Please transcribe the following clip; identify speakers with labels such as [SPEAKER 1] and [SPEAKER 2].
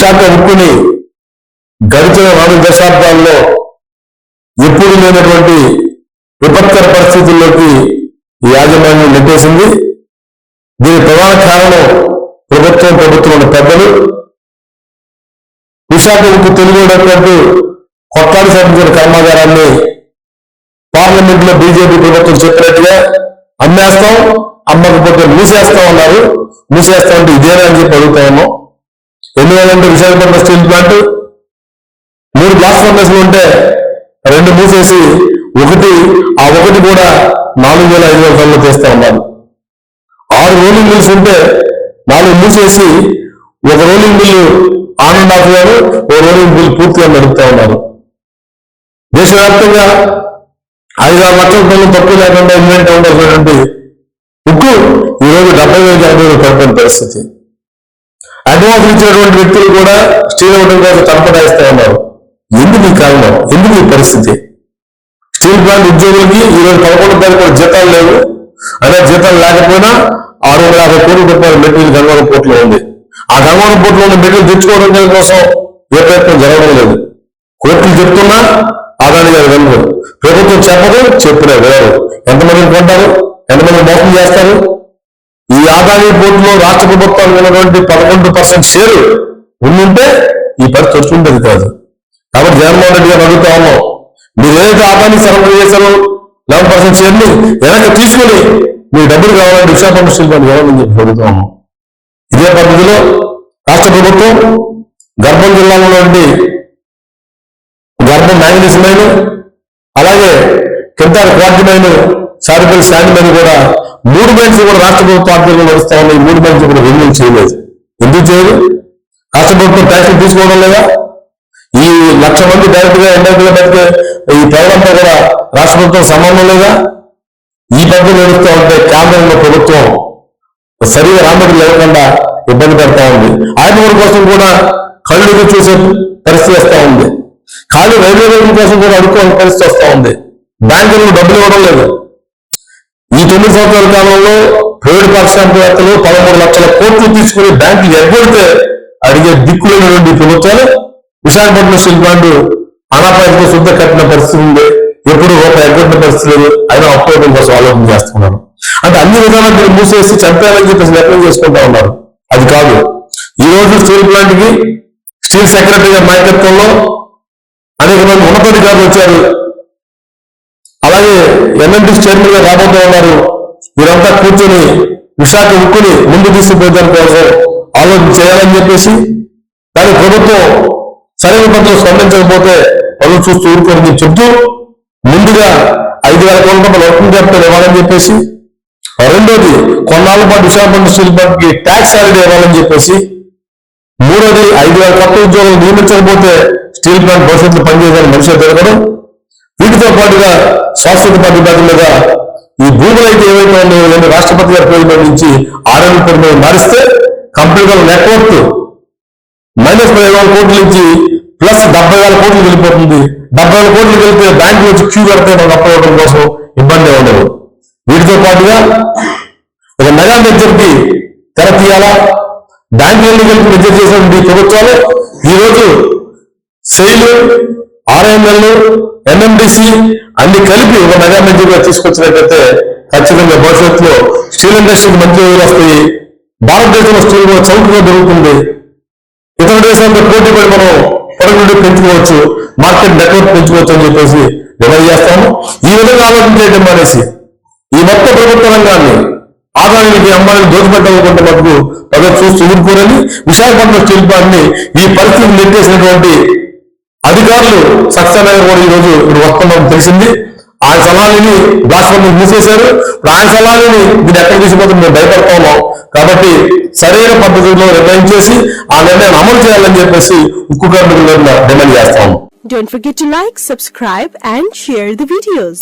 [SPEAKER 1] శాఖ ఉక్కుని గడిచిన నాలుగు దశాబ్దాల్లో ఎప్పుడు లేనటువంటి విపత్కర పరిస్థితుల్లోకి ఈ యాజమాన్యం నెట్టేసింది. దీని ప్రధాన కారణం ప్రభుత్వం ప్రభుత్వం పెద్దలు. విశాఖ ఉక్కు తెలుగునటువంటి కొత్తాడు సాధించిన కర్మాగారాన్ని పార్లమెంట్లో బీజేపీ ప్రభుత్వం చెప్పినట్టుగా అమ్మేస్తాం అమ్మకపోతే మూసేస్తాం అన్నారు. మూసేస్తాం అంటే ఇదేనా అని చెప్పి అడుగుతా ఉన్నాం ఎందువల్లంటే విశాఖపట్నం స్టీల్ ప్లాంట్ మూడు బ్లాస్ట్ ఫర్నెస్లు ఉంటే రెండు మూసేసి ఒకటి ఆ ఒకటి కూడా నాలుగు వేల ఐదు వేల టన్నులు తీస్తా ఉన్నారు ఆరు రోలింగ్ మిల్స్ ఉంటే నాలుగు మూసేసి ఒక rolling mill on and off గారు ఓ రోలింగ్ మిల్ పూర్తిగా నడుపుతా ఉన్నారు దేశవ్యాప్తంగా ఐదు ఆరు లక్షల టన్నులు తక్కువ లేకుండా ఇన్వెంట్ ఉండాల్సినటువంటి ఉక్కు ఈరోజు డెబ్బై వేల యాభై వేలు పడిపోయిన పరిస్థితి. అడ్వాన్స్ ఇచ్చినటువంటి వ్యక్తులు కూడా స్టీల్ ఇవ్వడం కోసం తలపడాయిస్తా ఉన్నారు. ఎందుకు ఈ కారణం? ఎందుకు ఈ పరిస్థితి? స్టీల్ ప్లాంట్ ఉద్యోగులకి ఈరోజు పదకొండు తారీఖు కూడా జీతాలు లేవు. అదే జీతాలు లేకపోయినా ఆరు వందల యాభై కోట్ల రూపాయల మెటీరియల్ గంగవరం పోర్టులో ఉంది. ఆ గంగవరం పోర్టులో ఉన్న మెటీరియల్ తెచ్చుకోవడం కోసం ఏ ప్రయత్నం జరగడం లేదు. కోర్టులు చెప్తున్నా ఆదాని గారు వినరు. ప్రభుత్వం చెప్పదు చెప్పిన వేరు ఎంతమందిని కొంటారు? ఎంతమంది మోసం చేస్తారు? ఈ బోర్డులో రాష్ట్ర ప్రభుత్వాలు ఉన్నటువంటి పదకొండు పర్సెంట్ షేరు ఉండుంటే ఈ పరిస్థితి వచ్చిండేది కాదు. కాబట్టి జగన్మోహన్ రెడ్డి గారు అడుగుతా ఉన్నాం మీరు ఏదైతే ఆదాన్ని సరఫరా చేశారో లెవెన్ పర్సెంట్ షేర్ని వెనక్కి తీసుకుని మీ డబ్బులు కావాలంటే విశాఖపట్నం స్టీల్ ప్లాంట్ ఇవ్వాలని చెప్పి అడుగుతా ఉన్నాం. ఇదే పద్ధతిలో రాష్ట్ర ప్రభుత్వం గర్భం జిల్లాలో నుండి గర్భం మ్యాంగనీస్ మైన్ అలాగే కింద క్వార్టీ మైన్ చారిటబుల్ స్టాండ్ మీద కూడా మూడు మైన్స్ కూడా రాష్ట్ర ప్రభుత్వ ఆధ్వర్యంలో నడుస్తా ఉన్నాయి. ఈ మూడు మైన్స్ కూడా రెన్యూ చేయలేదు. ఎందుకు చేయదు రాష్ట్ర ప్రభుత్వం ట్యాక్సులు తీసుకోవడం లేదా? ఈ లక్ష మంది డైరెక్ట్గా ఇండైరెక్ట్గా ఈ ప్రజలంతా కూడా రాష్ట్ర ప్రభుత్వం సంబంధం లేదా? ఈ పద్ధతి నడుస్తూ ఉంటే కేంద్రంలో ప్రభుత్వం సరిగా రామడి లేకుండా ఇబ్బంది పెడతా ఉంది. ఆయన కోసం కూడా కళ్ళు చూసే పరిస్థితి వస్తూ ఉంది. ఖాళీ రైల్వే కోసం కూడా అడుక్కోవాల్సిన పరిస్థితి వస్తూ ఉంది. బ్యాంకులకు డబ్బులు ఇవ్వడం లేదు. తొమ్మిది సంవత్సరాల కాలంలో ప్రైవేట్ పారిశ్రామికవేత్తలు పదమూడు లక్షల కోట్లు తీసుకుని బ్యాంకులు ఎగ్గొడితే అడిగే దిక్కులేనటువంటి ప్రభుత్వాలు. విశాఖపట్నం శిల్పాండు ప్లాంట్ అనాపాయంతో శుద్ధ కట్టిన పరిస్థితి ఉంది. ఎప్పుడు ఒక ఎగ్గొట్టిన పరిస్థితి లేదు. అయినా అప్రోపం కోసం ఆలోచన చేస్తున్నాను అంటే అన్ని విధాలు మీరు మూసేసి చంపాలని చెప్పేసి లెక్కలు చేసుకుంటా ఉన్నారు. అది కాదు. ఈ రోజు స్టీల్ ప్లాంట్కి స్టీల్ సెక్రటరీ గారి నాయకత్వంలో అనేక మంది ఉన్నతాధికారులు వచ్చారు. అలాగే ఎన్ఎండి చైర్మన్గా రాబోతూ ఉన్నారు. వీరంతా కూర్చొని విశాఖ ఉక్కుని ముందు తీసుకుపోయడం కోసం ఆలోచన చేయాలని చెప్పేసి కానీ ప్రభుత్వం సరైన పద్ధతిలో స్పందించకపోతే పనులు చూస్తూ ఊరుకోరని చెప్తూ ముందుగా ఐదు వేల కోట్ల రూపాయలు వర్కింగ్ క్యాపిటల్ ఇవ్వాలని చెప్పేసి రెండోది కొన్నాళ్ళ పాటు Visakhapatnam steel plant tax holiday ఇవ్వాలని చెప్పేసి మూడోది ఐదు వేల కొత్త ఉద్యోగులు నియమించకపోతే స్టీల్ ప్లాంట్ భవిష్యత్తులో పనిచేయాలని మనిషి తిరగడం వీటితో పాటుగా శాశ్వత పద్ధతి మీద ఈ భూములు అయితే ఏవైతే ఉన్నాయో రాష్ట్రపతి గారి పేరు నుంచి ఆర్ఎల్ పేరు మీద మారిస్తే కంప్యూటర్ నెట్వర్క్ మైనస్ పదిహేను వేల కోట్ల నుంచి ప్లస్ డెబ్బై వేల కోట్లు వెళ్ళిపోతుంది. డెబ్బై వేల కోట్లు వెళ్తే బ్యాంకు వచ్చి క్యూ కడితే మనకు అప్పవడం కోసం ఇబ్బంది ఉండదు. వీటితో పాటుగా ఒక మెగా మెజర్కి తెర తీయాలా? బ్యాంకులను కలిపి మెజర్ చేసినటువంటి ఈ ప్రభుత్వాలు? ఈరోజు రోజు సెయిల్ ఆర్ఎంఎల్ ఎన్ఎండిసి అన్ని కలిపి ఒక మెగా మెజర్గా తీసుకొచ్చినట్లయితే ఖచ్చితంగా భవిష్యత్తులో స్టీల్ ఇండస్ట్రీకి మంచి వస్తాయి. భారతదేశంలో స్టీల్ కూడా చౌకగా దొరుకుతుంది ఇతర దేశాలతో పోటీ పడి మనం పొరుగుడు పెంచుకోవచ్చు మార్కెట్ నెట్వర్క్ పెంచుకోవచ్చు అని చెప్పేసి డిమాండ్ చేస్తాము. ఈ విధంగా ఆలోచన చేయడం మానేసి ఈ మొత్తం ప్రభుత్వ రంగాన్ని ఆదాయానికి అమ్మాయిని దోచిపెట్టకుండా మటుకు ప్రజలు చూస్తూ ఎదుర్కోరని విశాఖపట్నం స్టీల్ ప్లాంట్ని ఈ పరిస్థితిని నెట్టేసినటువంటి అధికారులు సక్సెస్ కూడా ఈరోజు ఇప్పుడు వస్తున్నాం తెలిసింది. ఆ సలహాలని రాష్ట్రం మూసేశారు. ఇప్పుడు ఆ సలహాలని మీరు ఎక్కడ తీసుకుపోతుంది మేము భయపడతా ఉన్నాం కాబట్టి సరైన పద్ధతిలో నిర్ణయం చేసి ఆ నిర్ణయం అమలు చేయాలని చెప్పేసి ఉక్కు కార్మికుల డిమాండ్ చేస్తాము
[SPEAKER 2] Don't forget to like, subscribe and share the videos.